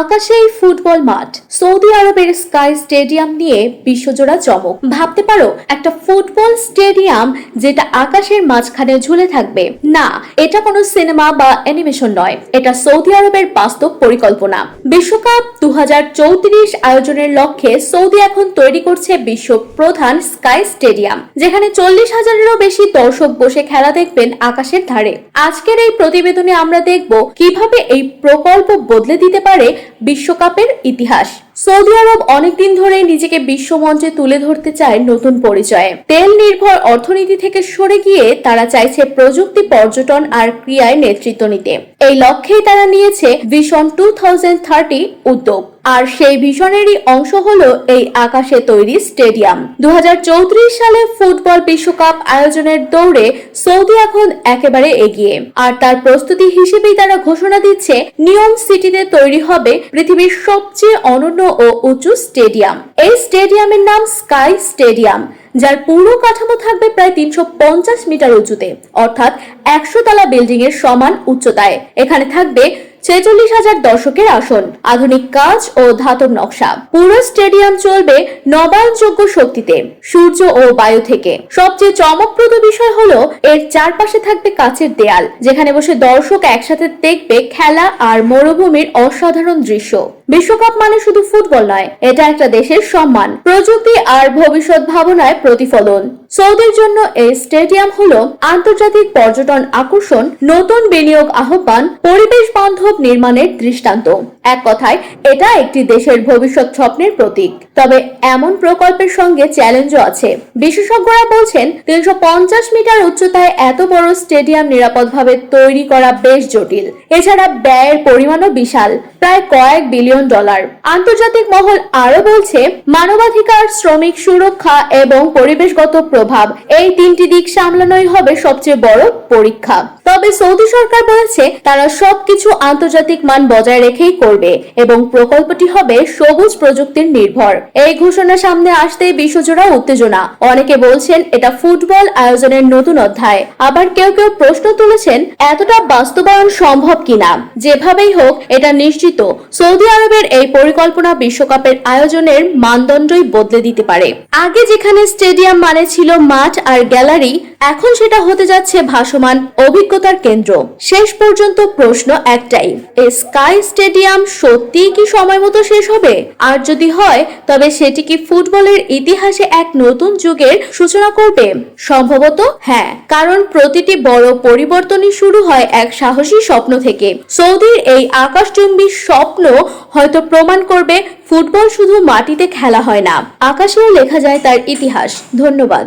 আকাশে এই ফুটবল মাঠ, সৌদি আরবের স্কাই স্টেডিয়াম নিয়ে বিশ্বজোড়া চমক। ভাবতে পারো, একটা ফুটবল স্টেডিয়াম যেটা আকাশের মাঝখানে ঝুলে থাকবে। না, এটা কোনো সিনেমা বা অ্যানিমেশন নয়। এটা সৌদি আরবের বাস্তব পরিকল্পনা। বিশ্বকাপ দু হাজার চৌত্রিশ আয়োজনের লক্ষ্যে সৌদি এখন তৈরি করছে বিশ্ব প্রধান স্কাই স্টেডিয়াম, যেখানে চল্লিশ হাজারেরও বেশি দর্শক বসে খেলা দেখবেন আকাশের ধারে। আজকের এই প্রতিবেদনে আমরা দেখব কীভাবে এই প্রকল্প বদলে দিতে পারে বিশ্বকাপের ইতিহাস। সৌদি আরব অনেকদিন ধরে নিজেকে বিশ্বমঞ্চে তুলে ধরতে চায় নতুন পরিচয়ে। তেল নির্ভর অর্থনীতি থেকে সরে গিয়ে তারা চাইছে প্রযুক্তি, পর্যটন আর ক্রিয়ায় নেতৃত্ব নিতে। এই লক্ষ্যেই তারা নিয়েছে ভিশন টু উদ্যোগ। আর সেই ভিশনেরই অংশ হলো এই আকাশে তৈরি স্টেডিয়াম। দু হাজার চৌত্রিশ সালে ফুটবল বিশ্বকাপ আয়োজনের দৌড়ে সৌদি এখন একেবারে এগিয়ে। আর তার প্রস্তুতি হিসেবেই তারা ঘোষণা দিচ্ছে, নিয়ম সিটিতে তৈরি হবে পৃথিবীর সবচেয়ে অনন্য ও উঁচু স্টেডিয়াম। এই স্টেডিয়ামের নাম স্কাই স্টেডিয়াম, যার পুরো কাঠামো থাকবে প্রায় তিনশো পঞ্চাশ মিটার উঁচুতে, অর্থাৎ একশো তলা বিল্ডিং এর সমান উচ্চতায়। এখানে থাকবে ছেচল্লিশ হাজার দর্শকের আসন, আধুনিক কাজ ও ধাতব নকশা। পুরো স্টেডিয়াম চলবে নবায়নযোগ্য শক্তিতে, সূর্য ও বায়ু থেকে। সবচেয়ে চমকপ্রদ বিষয় হলো, এর চারপাশে থাকবে কাচের দেয়াল, যেখানে বসে দর্শক একসাথে দেখবে খেলা আর মরুভূমির অসাধারণ দৃশ্য। বিশ্বকাপ মানে শুধু ফুটবল নয়, এটা একটা দেশের সম্মান। প্রযুক্তি আর ভবিষ্যৎ ভাবনায় প্রতিফলন। সৌদির জন্য এই স্টেডিয়াম হল আন্তর্জাতিক পর্যটন আকর্ষণ, নতুন বিনিয়োগ আহ্বান, পরিবেশ বান্ধব নির্মাণের দৃষ্টান্ত। এক কথায়, এটা একটি দেশের ভবিষ্যৎ স্বপ্নের প্রতীক। তবে এমন প্রকল্পের সঙ্গে চ্যালেঞ্জও আছে। বিশেষজ্ঞরা বলছেন, তিনশো পঞ্চাশ মিটার উচ্চতায় এত বড় স্টেডিয়াম নিরাপদভাবে তৈরি করা বেশ জটিল। এছাড়া ব্যয়ের পরিমাণও বিশাল, প্রায় কয়েক বিলিয়ন ডলার। আন্তর্জাতিক মহল আরও বলছে, মানবাধিকার, শ্রমিক সুরক্ষা এবং পরিবেশগত প্রভাব এই তিনটি দিক সামলানোই হবে সবচেয়ে বড় পরীক্ষা। তবে সৌদি সরকার বলেছে, তারা সবকিছু আন্তর্জাতিক মান বজায় রেখেই করবে এবং প্রকল্পটি হবে সবুজ প্রযুক্তির নির্ভর। এই ঘোষণা সামনে আসতেই বিশ্বজোড়া উত্তেজনা। অনেকে বলছেন এটা ফুটবল আয়োজনের নতুন অধ্যায়। আবার কেউ কেউ প্রশ্ন তুলেছেন, এতটা বাস্তবায়ন সম্ভব কিনা? যেভাবেই হোক, এটা নিশ্চিত সৌদি আরবের এই পরিকল্পনা বিশ্বকাপের আয়োজনের মানদণ্ডই বদলে দিতে পারে। আগে যেখানে স্টেডিয়াম মানে ছিল মাঠ আর গ্যালারি এখন সেটা হতে যাচ্ছে ভাসমান অভিজ্ঞতার কেন্দ্র। শেষ পর্যন্ত প্রশ্ন একটাই এই স্কাই স্টেডিয়াম সত্যিই কি সময় মতো শেষ হবে? আর যদি হয়, তবে সেটি কি ফুটবলের ইতিহাসে এক নতুন যুগের সূচনা করবে? সম্ভবত হ্যাঁ কারণ প্রতিটি বড় পরিবর্তনই শুরু হয় এক সাহসী স্বপ্ন থেকে। সৌদির এই আকাশচুম্বী স্বপ্ন হয়তো প্রমাণ করবে, ফুটবল শুধু মাটিতে খেলা হয় না, আকাশেও লেখা যায় তার ইতিহাস। ধন্যবাদ।